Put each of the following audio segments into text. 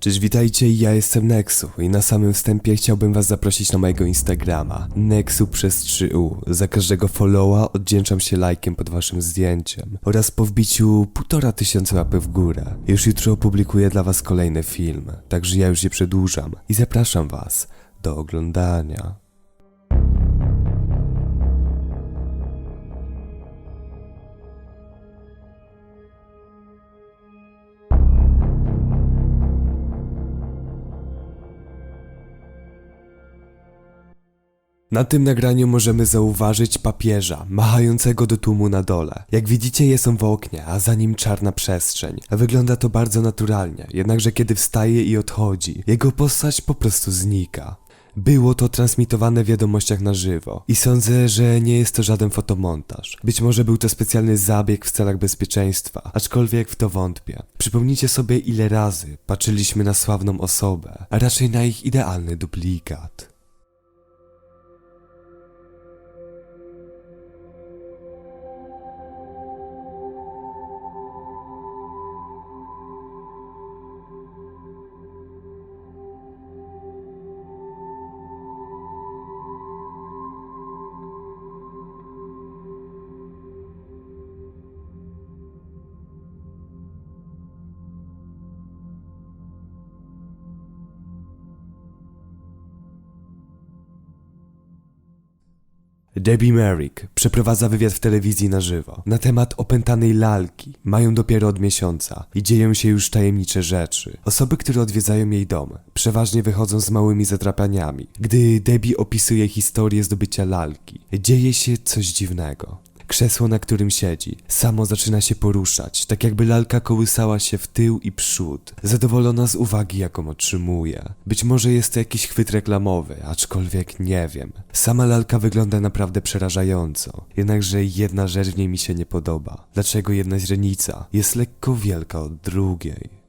Cześć, witajcie, ja jestem Nexu i na samym wstępie chciałbym was zaprosić na mojego Instagrama Nexu przez 3U. Za każdego followa oddzięczam się lajkiem pod waszym zdjęciem oraz po wbiciu półtora tysiąca łapy w górę. Już jutro opublikuję dla was kolejny film, także ja już nie przedłużam i zapraszam was do oglądania. Na tym nagraniu możemy zauważyć papieża, machającego do tłumu na dole. Jak widzicie jest on w oknie, a za nim czarna przestrzeń. Wygląda to bardzo naturalnie, jednakże kiedy wstaje i odchodzi, jego postać po prostu znika. Było to transmitowane w wiadomościach na żywo i sądzę, że nie jest to żaden fotomontaż. Być może był to specjalny zabieg w celach bezpieczeństwa, aczkolwiek w to wątpię. Przypomnijcie sobie ile razy patrzyliśmy na sławną osobę, a raczej na ich idealny duplikat. Debbie Merrick przeprowadza wywiad w telewizji na żywo na temat opętanej lalki. Mają dopiero od miesiąca i dzieją się już tajemnicze rzeczy. Osoby, które odwiedzają jej dom, przeważnie wychodzą z małymi zadrapaniami. Gdy Debbie opisuje historię zdobycia lalki, dzieje się coś dziwnego. Krzesło, na którym siedzi, samo zaczyna się poruszać, tak jakby lalka kołysała się w tył i przód, zadowolona z uwagi, jaką otrzymuje. Być może jest to jakiś chwyt reklamowy, aczkolwiek nie wiem. Sama lalka wygląda naprawdę przerażająco, jednakże jedna rzecz w niej mi się nie podoba. Dlaczego jedna źrenica jest lekko wielka od drugiej?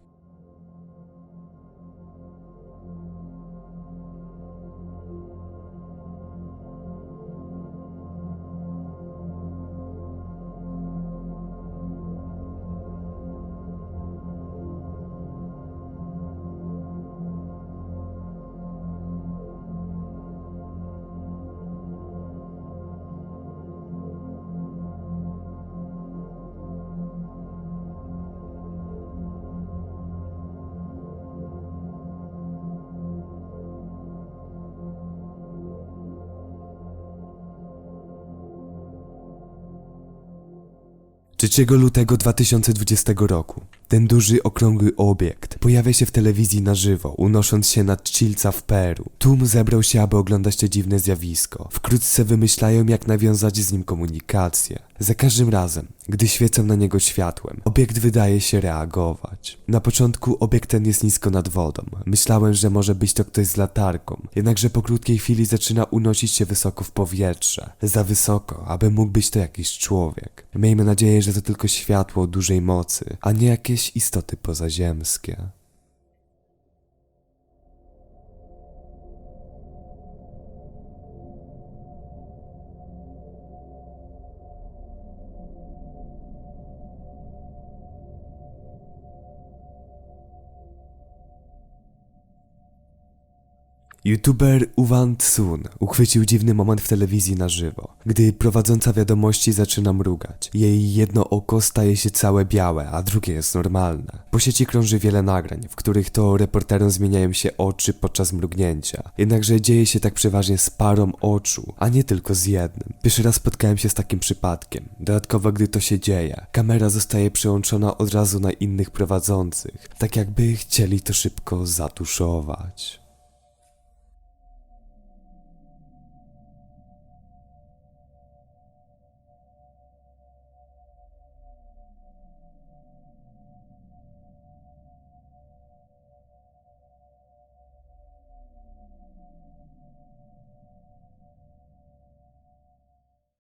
Trzeciego lutego 2020 roku ten duży, okrągły obiekt pojawia się w telewizji na żywo, unosząc się nad Chilca w Peru. Tłum zebrał się, aby oglądać to dziwne zjawisko. Wkrótce wymyślają, jak nawiązać z nim komunikację. Za każdym razem, gdy świecą na niego światłem, obiekt wydaje się reagować. Na początku obiekt ten jest nisko nad wodą. Myślałem, że może być to ktoś z latarką, jednakże po krótkiej chwili zaczyna unosić się wysoko w powietrze. Za wysoko, aby mógł być to jakiś człowiek. Miejmy nadzieję, że to tylko światło dużej mocy, a nie jakieś istoty pozaziemskie. YouTuber Uwan Tsun uchwycił dziwny moment w telewizji na żywo, gdy prowadząca wiadomości zaczyna mrugać. Jej jedno oko staje się całe białe, a drugie jest normalne. Po sieci krąży wiele nagrań, w których to reporterom zmieniają się oczy podczas mrugnięcia. Jednakże dzieje się tak przeważnie z parą oczu, a nie tylko z jednym. Pierwszy raz spotkałem się z takim przypadkiem. Dodatkowo, gdy to się dzieje, kamera zostaje przełączona od razu na innych prowadzących, tak jakby chcieli to szybko zatuszować.